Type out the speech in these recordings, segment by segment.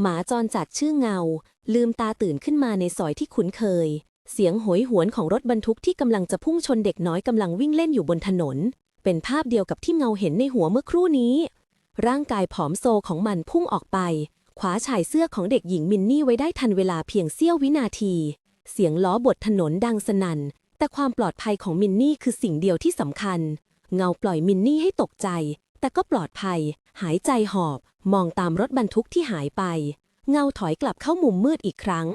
หมาจรจัดชื่อเงา ลืมตาตื่นขึ้นมาในซอยที่คุ้นเคย เสียงโหยหวนของรถบรรทุกที่กำลังจะพุ่งชนเด็กน้อยกำลังวิ่งเล่นอยู่บนถนน เป็นภาพเดียวกับที่เงาเห็นในหัวเมื่อครู่นี้ ร่างกายผอมโซของมันพุ่งออกไปขวาชายเสื้อของเด็กหญิงมินนี่ไว้ได้ทันเวลาเพียงเสี้ยววินาที เสียงล้อบดถนนดังสนั่น แต่ความปลอดภัยของมินนี่คือสิ่งเดียวที่สำคัญ เงาปล่อยมินนี่ให้ตกใจ แต่ก็ปลอดภัย หายใจหอบ มองตามรถบรรทุกที่หายไป เงาถอยกลับเข้ามุมมืดอีกครั้ง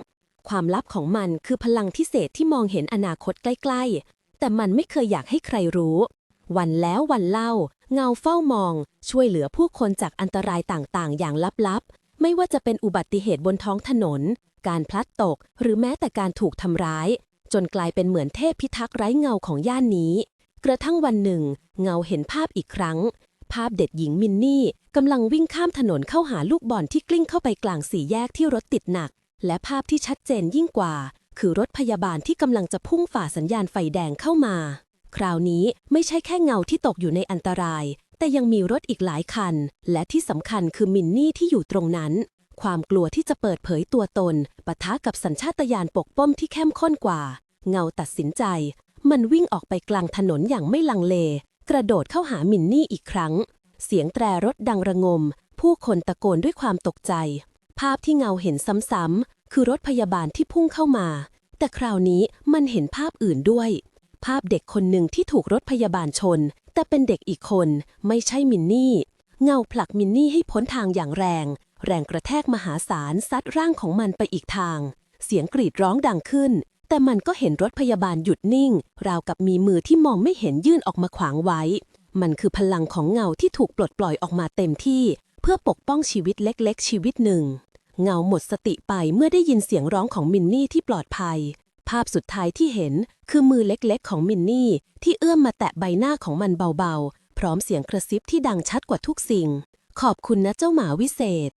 ความลับของมันคือพลังพิเศษที่มองเห็นอนาคตใกล้ๆ แต่มันไม่เคยอยากให้ใครรู้ วันแล้ววันเล่า เงาเฝ้ามอง ช่วยเหลือผู้คนจากอันตรายต่างๆ อย่างลับๆ ไม่ว่าจะเป็นอุบัติเหตุบนท้องถนน การพลัดตก หรือแม้แต่การถูกทำร้าย จนกลายเป็นเหมือนเทพพิทักษ์ไร้เงาของย่านนี้ กระทั่งวันหนึ่ง เงาเห็นภาพอีกครั้ง ภาพเด็กหญิงมินนี่กำลังวิ่งข้ามถนนเข้าหาลูกบอลที่กลิ้งเข้าไปกลางสี่แยกที่รถติดหนัก และภาพที่ชัดเจนยิ่งกว่า คือรถพยาบาลที่กำลังจะพุ่งฝ่าสัญญาณไฟแดงเข้ามา คราวนี้ไม่ใช่แค่เงาที่ตกอยู่ในอันตราย แต่ยังมีรถอีกหลายคัน และที่สำคัญคือมินนี่ที่อยู่ตรงนั้น ความกลัวที่จะเปิดเผยตัวตนปะทะกับสัญชาตญาณปกป้องที่เข้มข้นกว่า เงาตัดสินใจ มันวิ่งออกไปกลางถนนอย่างไม่ลังเล กระโดดเข้าหามินนี่อีกครั้ง เสียงแตรรถดังระงม ผู้คนตะโกนด้วยความตกใจ ภาพที่เงาเห็นซ้ำๆคือรถพยาบาลที่พุ่งเข้ามา แต่คราวนี้มันเห็นภาพอื่นด้วย ภาพเด็กคนหนึ่งที่ถูกรถพยาบาลชน แต่เป็นเด็กอีกคน ไม่ใช่มินนี่ เงาผลักมินนี่ให้พ้นทางอย่างแรง แรงกระแทกมหาศาลซัดร่างของมันไปอีกทาง เสียงกรีดร้องดังขึ้น แต่มันก็เห็นรถพยาบาลหยุดนิ่ง ราวกับมีมือที่มองไม่เห็นยื่นออกมาขวางไว้ มันคือพลังของเงาที่ถูกปลดปล่อยออกมาเต็มที่ เพื่อปกป้องชีวิตเล็กๆ ชีวิตหนึ่ง เงาหมดสติไปเมื่อได้ยินเสียงร้องของมินนี่ที่ปลอดภัย ภาพสุดท้ายที่เห็นคือมือเล็กๆ ของมินนี่ ที่เอื้อมมาแตะใบหน้าของมันเบาๆ พร้อมเสียงกระซิบที่ดังชัดกว่าทุกสิ่ง ขอบคุณนะเจ้าหมาวิเศษ